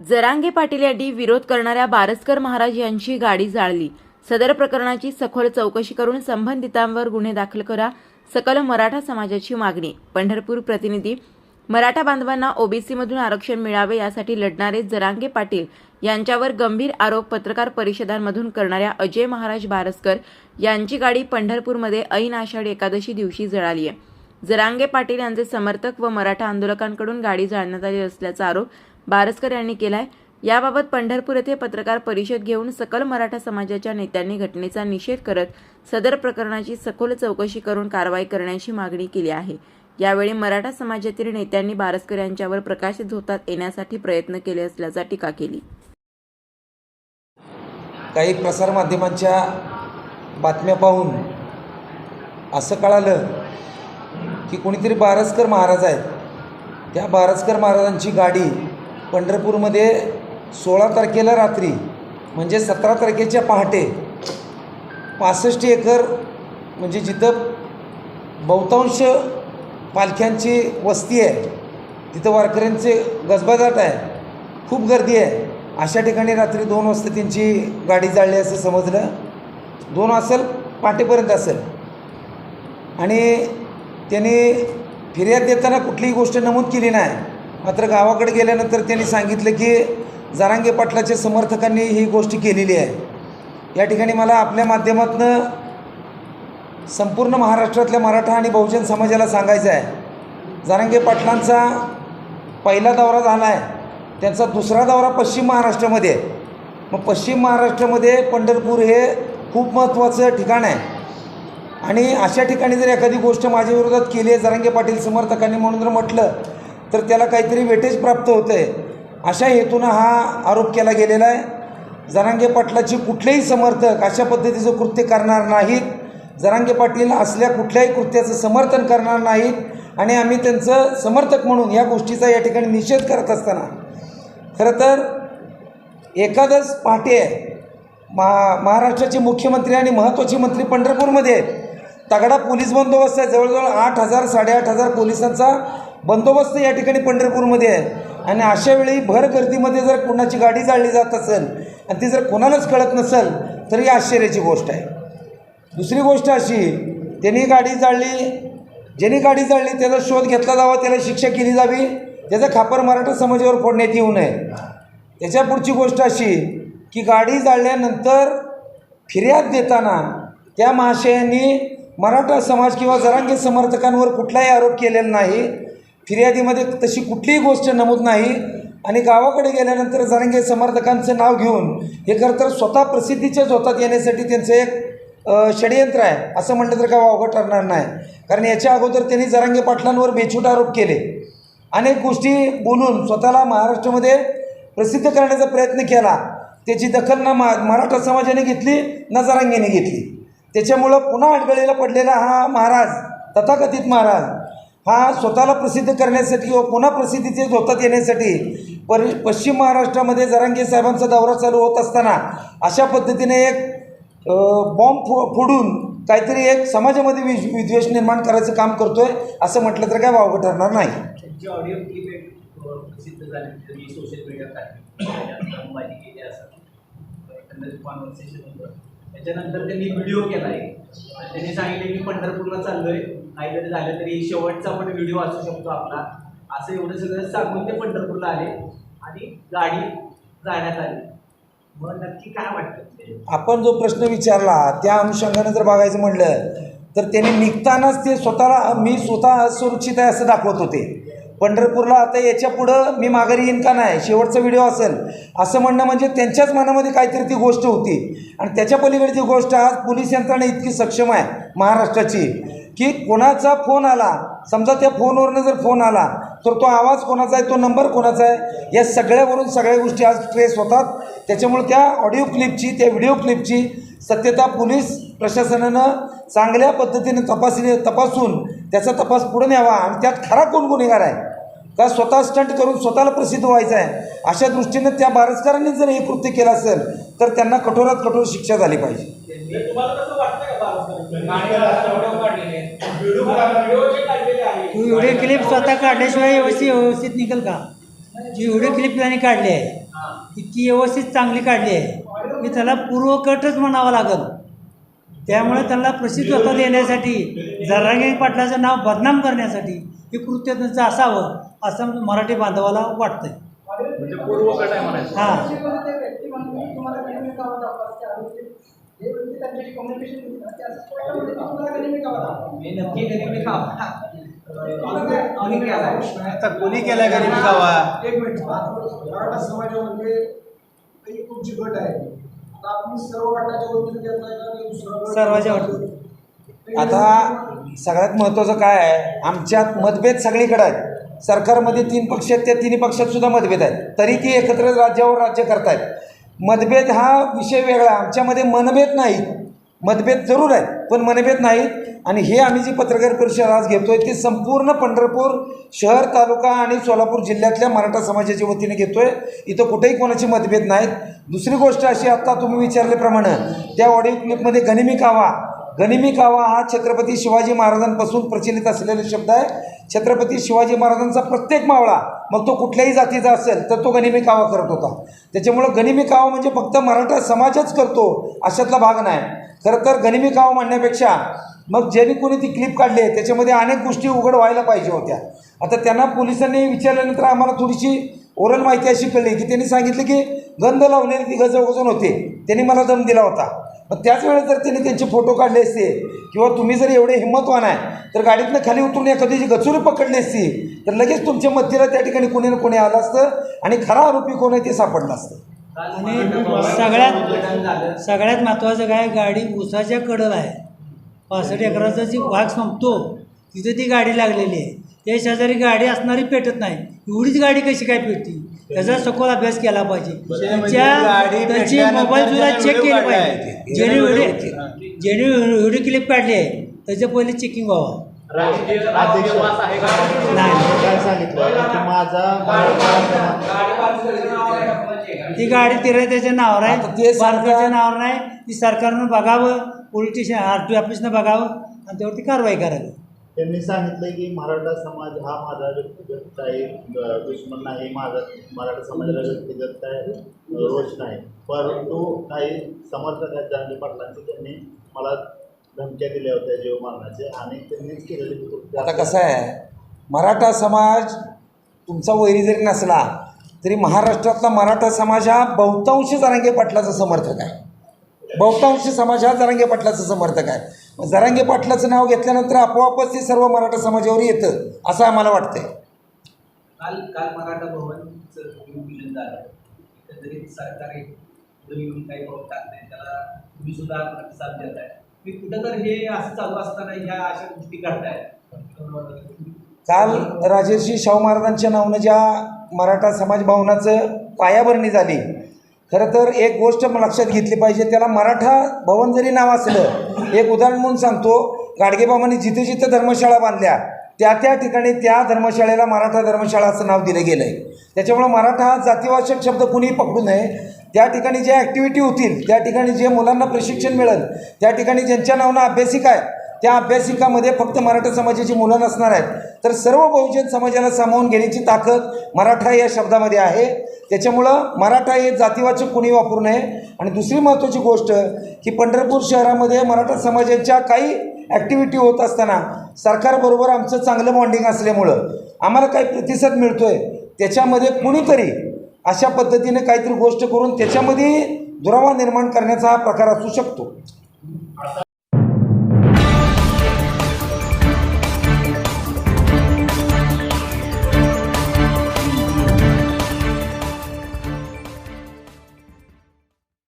जरांगे पाटील यांनी विरोध करणाऱ्या बारसकर महाराज यांची गाडी जाळली. सदर प्रकरणाची सखोल चौकशी करून संबंधितांवर गुन्हे दाखल करा सकल मराठा समाजाची मागणी. पंढरपूर प्रतिनिधी मराठा बांधवांना ओबीसीमधून आरक्षण मिळावे यासाठी लढणारे जरांगे पाटील यांच्यावर गंभीर आरोप पत्रकार परिषदांमधून करणाऱ्या अजय महाराज बारसकर यांची गाडी पंढरपूरमध्ये ऐन आषाढी एकादशी दिवशी जळाली आहे. जरांगे पाटील यांचे समर्थक व मराठा आंदोलकांकडून गाडी जाळण्यात आली असल्याचा आरोप बारसकर यांनी केलाय. याबाबत पंढरपूर येथे पत्रकार परिषद घेऊन सकल मराठा समाजाच्या नेत्यांनी घटनेचा निषेध करत सदर प्रकरणाची सखोल चौकशी करून कारवाई करण्याची मागणी केली आहे. यावेळी मराठा समाजातील नेत्यांनी बारसकर यांच्यावर प्रकाशित होतात येण्यासाठी प्रयत्न केले असल्याचा टीका केली. काही प्रसारमाध्यमांच्या बातम्या पाहून असं कळालं की कोणीतरी बारसकर महाराज आहेत. त्या बारसकर महाराजांची गाडी पंढरपूरमध्ये सोळा तारखेला रात्री म्हणजे सतरा तारखेच्या पहाटे पासष्ट एकर म्हणजे जिथं बहुतांश पालख्यांची वस्ती आहे तिथं वारकऱ्यांचे गजबजाट आहे खूप गर्दी आहे. अशा ठिकाणी रात्री दोन वाजता त्यांची गाडी जाळली असं समजलं. दोन असेल पहाटेपर्यंत असेल. आणि त्यांनी फिर्याद देताना कुठलीही गोष्ट नमूद केली नाही. मात्र गावाकडे गेल्यानंतर त्यांनी सांगितलं की जरांगे पाटलाच्या समर्थकांनी ही गोष्ट केलेली आहे. या ठिकाणी मला आपल्या माध्यमातून संपूर्ण महाराष्ट्रातल्या मराठा आणि बहुजन समाजाला सांगायचं आहे. जरांगे पाटलांचा पहिला दौरा झाला आहे. त्यांचा दुसरा दौरा पश्चिम महाराष्ट्रामध्ये आहे. मग पश्चिम महाराष्ट्रामध्ये पंढरपूर हे खूप महत्त्वाचं ठिकाण आहे. आणि अशा ठिकाणी जर एखादी गोष्ट माझ्या विरोधात केली आहे जरांगे पाटील समर्थकांनी म्हणून जर म्हटलं तर त्याला काहीतरी वेटेज प्राप्त होतं आहे अशा हेतूनं हा आरोप केला गेलेला आहे. जरांगे पाटलाची कुठलेही समर्थक अशा पद्धतीचं कृत्य करणार नाहीत. जरांगे पाटील असल्या कुठल्याही कृत्याचं समर्थन करणार नाहीत आणि आम्ही त्यांचं समर्थक म्हणून या गोष्टीचा या ठिकाणी निषेध करत असताना. खरं तर एकादच पहाटे आहे. महा महाराष्ट्राचे मुख्यमंत्री आणि महत्त्वाचे मंत्री पंढरपूरमध्ये आहेत. तगडा पोलीस बंदोबस्त आहे. जवळजवळ आठ हजार साडेआठ हजार पोलिसांचा बंदोबस्त या ठिकाणी पंढरपूरमध्ये आहे. आणि अशा वेळी भर गर्दीमध्ये जर कोणाची गाडी जाळली जात असेल आणि ती जर कोणालाच कळत नसेल तर ही आश्चर्याची गोष्ट आहे. दुसरी गोष्ट अशी त्यांनी गाडी जाळली ज्यांनी गाडी जाळली त्याचा शोध घेतला जावा त्याला शिक्षा केली जावी त्याचा खापर मराठा समाजावर फोडण्यात येऊ नये. त्याच्या पुढची गोष्ट अशी की गाडी जाळल्यानंतर फिर्याद देताना त्या महाशयांनी मराठा समाज किंवा जरांगी समर्थकांवर कुठलाही आरोप केलेला नाही. फिर्यादीमध्ये तशी कुठलीही गोष्ट नमूद नाही आणि गावाकडे गेल्यानंतर जरंगे समर्थकांचं नाव घेऊन. हे खरं तर स्वतः प्रसिद्धीच्या झोतात येण्यासाठी त्यांचं एक षडयंत्र आहे. असं म्हटलं तर काय वावगं ठरणार नाही. कारण याच्या अगोदर त्यांनी जरांगे पाटलांवर बेछूट आरोप केले. अनेक गोष्टी बोलून स्वतःला महाराष्ट्रामध्ये प्रसिद्ध करण्याचा प्रयत्न केला. त्याची दखल ना मा मराठा समाजाने घेतली ना जरांगेने घेतली. त्याच्यामुळं पुन्हा अडगळीला पडलेला हा महाराज तथाकथित महाराज हा स्वतःला प्रसिद्ध करण्यासाठी किंवा पुन्हा प्रसिद्धीचे झोतात येण्यासाठी पर पश्चिम महाराष्ट्रामध्ये जरांगे साहेबांचा दौरा चालू होत असताना अशा पद्धतीने एक बॉम्ब फो फोडून काहीतरी एक समाजामध्ये विज विद्वेष निर्माण करायचं काम करतोय असं म्हटलं तर काय वावगं ठरणार नाही. त्याच्यानंतर त्यांनी व्हिडिओ केला आहे त्यांनी सांगितले की पंढरपूरला चाललोय. काहीतरी झालं तरी शेवटचा पण व्हिडिओ असू शकतो आपला. असं एवढं सगळं सांगून ते पंढरपूरला आले आणि गाडी जाण्यात आली. मग नक्की काय वाटतं? आपण जो प्रश्न विचारला त्या अनुषंगाने जर बघायचं म्हणलं तर त्यांनी निघतानाच ते स्वतःला मी स्वतः असुरक्षित आहे असं दाखवत होते. पंढरपूरला आता याच्या पुढं मी माघारी येईन का नाही? शेवटचा व्हिडिओ असेल. असं म्हणणं म्हणजे त्यांच्याच मनामध्ये काहीतरी ती गोष्ट होती. आणि त्याच्या पलीकडची गोष्ट आज पोलीस यंत्रणा इतकी सक्षम आहे महाराष्ट्राची की कोणाचा फोन आला समजा त्या फोनवरनं जर फोन आला तर तो आवाज कोणाचा आहे तो नंबर कोणाचा आहे या सगळ्यावरून सगळ्या गोष्टी आज ट्रेस होतात. त्याच्यामुळे त्या ऑडिओ क्लिपची त्या व्हिडिओ क्लिपची सत्यता पोलीस प्रशासनानं चांगल्या पद्धतीने तपासणी तपासून त्याचा तपास पुढे न्यावा. आणि त्यात खरा कोण गुन्हेगार आहे? का स्वतः स्टंट करून स्वतःला प्रसिद्ध व्हायचं आहे? अशा दृष्टीनं त्या बारसकरांनी जर हे कृत्य केलं असेल तर त्यांना कठोरात कठोर शिक्षा झाली पाहिजे. तुम्हाला कसं वाटतं का बाळासाहेब? व्हिडिओ काढलेले आहे. तू व्हिडिओ क्लिप स्वतः काढल्याशिवाय व्यवस्थित व्यवस्थित निघेल का? जी व्हिडिओ क्लिप त्यांनी काढली आहे. हां. इतकी व्यवस्थित चांगली काढली आहे. की त्याला पूर्वकटच म्हणावं लागल. त्यामुळे त्यांना प्रसिद्धता देण्यासाठी. जरांगे पाटलाचं नाव बदनाम करण्यासाठी हे कृत्य त्यांचं असावं असं मराठी बांधवाला वाटतंय. म्हणजे पूर्वकट आहे म्हणायचं. हां. आता कोणी केलाय गरीबी गावा एक मिनिट. मराठा समाजामध्ये काही तुमची गट आहे. सर्व वतीने. आता सगळ्यात महत्त्वाचं काय आहे? आमच्यात मतभेद सगळीकडे आहेत. सरकारमध्ये तीन पक्ष आहेत त्या तिन्ही पक्षात सुद्धा मतभेद आहेत. तरी ती एकत्र राज्यावर राज्य करतायत. मतभेद हा विषय वेगळा. आमच्यामध्ये मनभेद नाहीत मतभेद जरूर आहेत पण मनभेद नाहीत. आणि हे आम्ही जी पत्रकार परिषद आज घेतोय ती संपूर्ण पंढरपूर शहर तालुका आणि सोलापूर जिल्ह्यातल्या मराठा समाजाच्या वतीने घेतोय. इथं कुठेही कोणाचे मतभेद नाहीत. दुसरी गोष्ट अशी आत्ता तुम्ही विचारल्याप्रमाणे त्या ऑडिओ क्लिपमध्ये गनिमी कावा गनिमी कावा हा छत्रपती शिवाजी महाराजांपासून प्रचलित असलेला शब्द आहे. छत्रपती शिवाजी महाराजांचा प्रत्येक मावळा मग तो कुठल्याही जातीचा असेल तर तो गनिमी कावा करत होता. त्याच्यामुळं गनिमी कावा म्हणजे फक्त मराठा समाजच करतो अशातला भाग नाही. खरं तर गनिमी कावा म्हणण्यापेक्षा मग ज्यांनी कोणी ती क्लिप काढली आहे त्याच्यामध्ये अनेक गोष्टी उघड व्हायला पाहिजे होत्या. आता त्यांना पोलिसांनी विचारल्यानंतर आम्हाला थोडीशी ओरल माहिती अशी कळली की त्यांनी सांगितलं की गंध लावलेली ती गजवगजून होते. त्यांनी मला दम दिला होता. मग त्याच वेळेस जर त्यांनी त्यांचे फोटो काढले असते किंवा तुम्ही जर एवढे हिंमतवान आहे तर गाडीतनं खाली उतरून एखाद्याची गचुरी पकडली असती तर लगेच तुमच्या मध्येला त्या ठिकाणी कोणी ना कोणी आलं असतं आणि खरा आरोपी कोण आहे ते सापडलं असतं. आणि सगळ्यात सगळ्यात महत्त्वाचं काय गाडी उसाच्या कडल आहे. पासष्ट एकराचा जी भाग संपतो तिथे ती गाडी लागलेली आहे. त्या शेजारी गाडी असणारी पेटत नाही. एवढीच गाडी कशी काय पेटती? त्याचा सखोल अभ्यास केला पाहिजे. म्हणजे त्यांच्या गाडी त्यांची मोबाईल सुद्धा चेक केले पाहिजे. ज्याने व्हिडिओ ज्याने व्हिडिओ क्लिप काढली आहे त्याचं पहिले चेकिंग व्हावं. नाही. काय सांगितलं? की माझा ती गाडी तिरे त्याच्या नावावर आता आहे ते सरकार- नावावर नाही. ती सरकारनं बघावं पोलीस स्टेशन आर टी ऑफिसनं बघावं आणि त्यावरती कारवाई करावी. त्यांनी सांगितलं की मराठा समाज हा माझा व्यक्तिगत काही अ, दुश्मन नाही माझा मराठा समाजाला व्यक्तिगत काय अ, रोष नाही. परंतु काही समर्थक आहेत जानवी पाटलांचे त्यांनी मला धमक्या दिल्या होत्या जीव मारण्याचे आणि त्यांनीच केलेली कृत्य आता कसं आहे? मराठा समाज तुमचा वैरी जरी नसला तरी महाराष्ट्रातला मराठा समाज हा बहुतांश जरांगे पाटलाचा समर्थक आहे. बहुतांश समाज हा जरांगे पाटलाचा समर्थक आहे. जरांगे पाटलाचं नाव घेतल्यानंतर आपोआपच ते सर्व मराठा समाजावर येतं असं आम्हाला वाटतंय. काल काल मराठा भवन एकंदरीत सरकार काही पाऊल टाकते त्याला तुम्ही सुद्धा प्रतिसाद देत आहे मी कुठं तर हे असं चालू असताना ह्या अशा गोष्टी घडतायत काल राजर्षी शाहू महाराजांच्या नावानं ज्या मराठा समाज भवनाचं पायाभरणी झाली खरं तर एक गोष्ट लक्षात घेतली पाहिजे त्याला मराठा भवन जरी नाव असलं एक उदाहरण म्हणून सांगतो गाडगेबाबांनी जिथे जिथे धर्मशाळा बांधल्या त्या त्या ठिकाणी त्या धर्मशाळेला मराठा धर्मशाळा असं नाव दिलं गेलं आहे त्याच्यामुळं मराठा हा जातीवाचक शब्द कुणीही पकडू नये. त्या ठिकाणी ज्या ॲक्टिव्हिटी होतील त्या ठिकाणी जे मुलांना प्रशिक्षण मिळेल त्या ठिकाणी ज्यांच्या नावानं अभ्यासिक आहे त्या अभ्यासिकामध्ये फक्त मराठा समाजाची मुलं नसणार आहेत. तर सर्व बहुजन समाजाला सामावून घेण्याची ताकद मराठा या शब्दामध्ये आहे. त्याच्यामुळं मराठा हे जातीवाचक कुणी वापरू नये. आणि दुसरी महत्त्वाची गोष्ट की पंढरपूर शहरामध्ये मराठा समाजाच्या काही ॲक्टिव्हिटी होत असताना सरकारबरोबर आमचं चांगलं बॉन्डिंग असल्यामुळं आम्हाला काही प्रतिसाद मिळतो आहे त्याच्यामध्ये कुणीतरी अशा पद्धतीने काहीतरी गोष्ट करून त्याच्यामध्ये दुरावा निर्माण करण्याचा हा प्रकार असू शकतो.